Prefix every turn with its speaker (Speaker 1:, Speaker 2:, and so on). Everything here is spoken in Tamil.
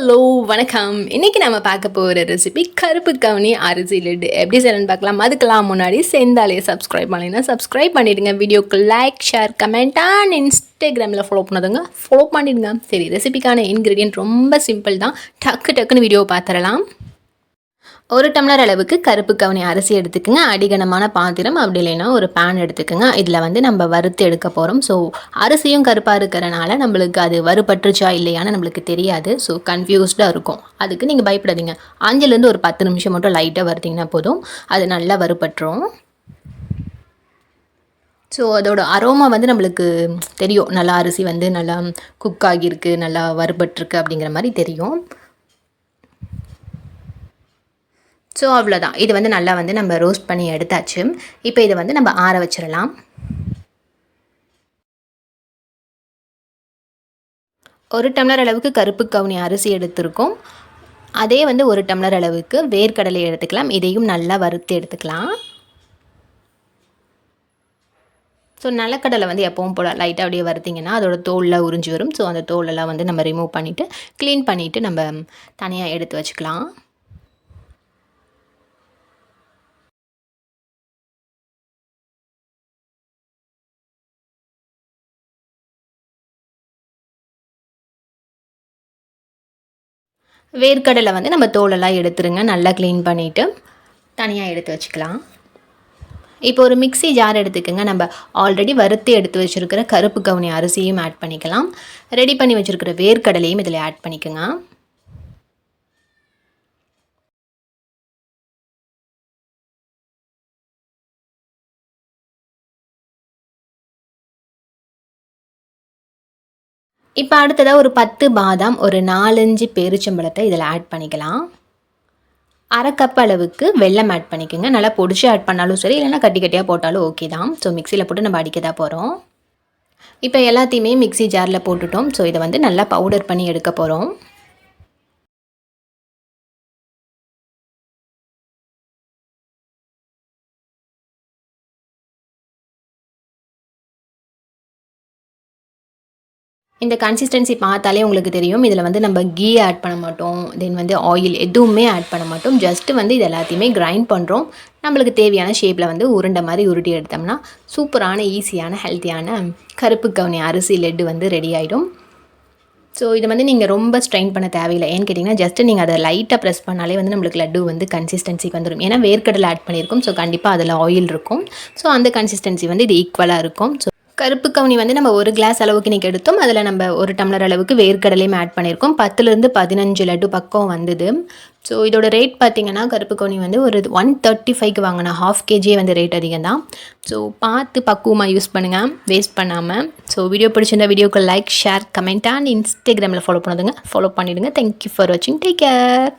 Speaker 1: ஹலோ வணக்கம். இன்றைக்கி நம்ம பார்க்க போகிற ரெசிபி கருப்பு கவனி அரிசி லட்டு எப்படி செய்யணும்னு பார்க்கலாம். அதுக்கெல்லாம் முன்னாடி சேர்ந்தாலே சப்ஸ்கிரைப் பண்ணலைன்னா சப்ஸ்கிரைப் பண்ணிடுங்க. வீடியோக்கு லைக் ஷேர் கமெண்ட் அண்ட் இன்ஸ்டாகிராமில் ஃபாலோ பண்ணதுங்க. ஃபாலோ பண்ணிடுங்க. சரி ரெசிபிக்கான இன்க்ரீடியன்ட் ரொம்ப சிம்பிள் தான். டக்கு டக்குன்னு வீடியோ பார்த்துடலாம். ஒரு டம்ளர் அளவுக்கு கருப்பு கவனி அரிசி எடுத்துக்கோங்க. அடிகனமான பாத்திரம். அப்படி இல்லைன்னா ஒரு பேன் எடுத்துக்கோங்க. இதில் வந்து நம்ம வறுத்து எடுக்க போகிறோம் ஸோ அரிசியும் கருப்பாக இருக்கிறனால நம்மளுக்கு அது வறுபற்றுச்சா இல்லையான்னு நம்மளுக்கு தெரியாது. ஸோ கன்ஃபியூஸ்டாக இருக்கும். அதுக்கு நீங்கள் பயப்படாதீங்க. அஞ்சுலேருந்து ஒரு பத்து நிமிஷம் மட்டும் லைட்டாக வருத்திங்கன்னா போதும். அது நல்லா வறுபட்டுரும். ஸோ அதோட அரோமா வந்து நம்மளுக்கு தெரியும். நல்லா அரிசி வந்து நல்லா குக் ஆகியிருக்கு நல்லா வறுபட்டுருக்கு அப்படிங்கிற மாதிரி தெரியும். ஸோ அவ்வளோதான் இது வந்து நல்லா வந்து நம்ம ரோஸ்ட் பண்ணி எடுத்தாச்சு. இப்போ இதை வந்து நம்ம ஆற வச்சிடலாம். ஒரு டம்ளர் அளவுக்கு கருப்பு கவுனி அரிசி எடுத்திருக்கோம். அதே வந்து ஒரு டம்ளர் அளவுக்கு வேர்க்கடலை எடுத்துக்கலாம். இதையும் நல்லா வறுத்து எடுத்துக்கலாம். ஸோ நிலக்கடலை வந்து எப்பவும் போல் லைட்டாக அப்படியே வறுத்திங்கன்னா அதோட தோலில் உறிஞ்சி வரும். ஸோ அந்த தோலெல்லாம் வந்து நம்ம ரிமூவ் பண்ணிவிட்டு க்ளீன் பண்ணிவிட்டு நம்ம தனியாக எடுத்து வச்சுக்கலாம். வேர்க்கடலை வந்து நம்ம தோலெல்லாம் எடுத்துருங்க நல்லா க்ளீன் பண்ணிவிட்டு தனியாக எடுத்து வச்சுக்கலாம். இப்போ ஒரு மிக்சி ஜார் எடுத்துக்கோங்க. நம்ம ஆல்ரெடி வறுத்து எடுத்து வச்சுருக்கிற கருப்பு கவுனி அரிசியும் ஆட் பண்ணிக்கலாம். ரெடி பண்ணி வச்சுருக்கிற வேர்க்கடலையும் இதில் ஆட் பண்ணிக்கோங்க. இப்போ அடுத்ததாக ஒரு பத்து பாதாம் ஒரு நாலஞ்சு பேரிச்சம்பழத்தை இதில் ஆட் பண்ணிக்கலாம். அரை கப் அளவுக்கு வெள்ளம் ஆட் பண்ணிக்கோங்க. நல்லா பொடிச்சு ஆட் பண்ணாலும் சரி இல்லைனா கட்டி கட்டியாக போட்டாலும் ஓகே தான். ஸோ மிக்சியில் போட்டு நம்ம அடிக்க தான் போகிறோம் இப்போ எல்லாத்தையுமே மிக்சி ஜாரில் போட்டுட்டோம். ஸோ இதை வந்து நல்லா பவுடர் பண்ணி எடுக்க போகிறோம் இந்த கன்சிஸ்டன்சி பார்த்தாலே உங்களுக்கு தெரியும். இதில் வந்து நம்ம கீ ஆட் பண்ண மாட்டோம். தென் வந்து ஆயில் எதுவுமே ஆட் பண்ண மாட்டோம். ஜஸ்ட்டு வந்து இது எல்லாத்தையுமே கிரைண்ட் பண்ணுறோம் நம்மளுக்கு தேவையான ஷேப்பில் வந்து உருண்டை மாதிரி உருட்டி எடுத்தோம்னா சூப்பரான ஈஸியான ஹெல்த்தியான கருப்பு கவுனி அரிசி லெட்டு வந்து ரெடி ஆகிடும் ஸோ இதை வந்து நீங்கள் ரொம்ப ஸ்ட்ரெயின் பண்ண தேவையில்லை. ஏன்னு கேட்டிங்கன்னா ஜஸ்ட்டு நீங்கள் அதை லைட்டாக ப்ரெஸ் பண்ணாலே வந்து நம்மளுக்கு லட்டு வந்து கன்சிஸ்டன்சிக்கு வந்துடும் ஏன்னா வேர்க்கடலை ஆட் பண்ணியிருக்கோம். ஸோ கண்டிப்பாக அதில் ஆயில் இருக்கும். ஸோ அந்த கன்சிஸ்டன்சி வந்து இது ஈக்குவலாக இருக்கும். ஸோ கருப்பு கவுனி வந்து நம்ம ஒரு கிளாஸ் அளவுக்கு இன்றைக்கி எடுத்தோம். அதில் நம்ம ஒரு டம்ளர் அளவுக்கு வேர்க்கடலையும் ஆட் பண்ணியிருக்கோம் பத்துலேருந்து பதினஞ்சு லட்டு பக்கம் வந்தது. ஸோ இதோட ரேட் பார்த்திங்கன்னா கருப்பு கவுனி வந்து ஒரு ஒன் தேர்ட்டி ஃபைவ்க்கு வாங்கினா. ஹாஃப் கேஜியே வந்து ரேட் அதிகம் தான் ஸோ பார்த்து பக்குவமாக யூஸ் பண்ணுங்கள் வேஸ்ட் பண்ணாமல் ஸோ வீடியோ பிடிச்சிருந்த வீடியோக்கு லைக் ஷேர் கமெண்ட் அண்ட் இன்ஸ்டாகிராமில் ஃபாலோ பண்ணுதுங்க. ஃபாலோ பண்ணிவிடுங்க தேங்க்யூ ஃபார் வாட்சிங் டேக் கேர்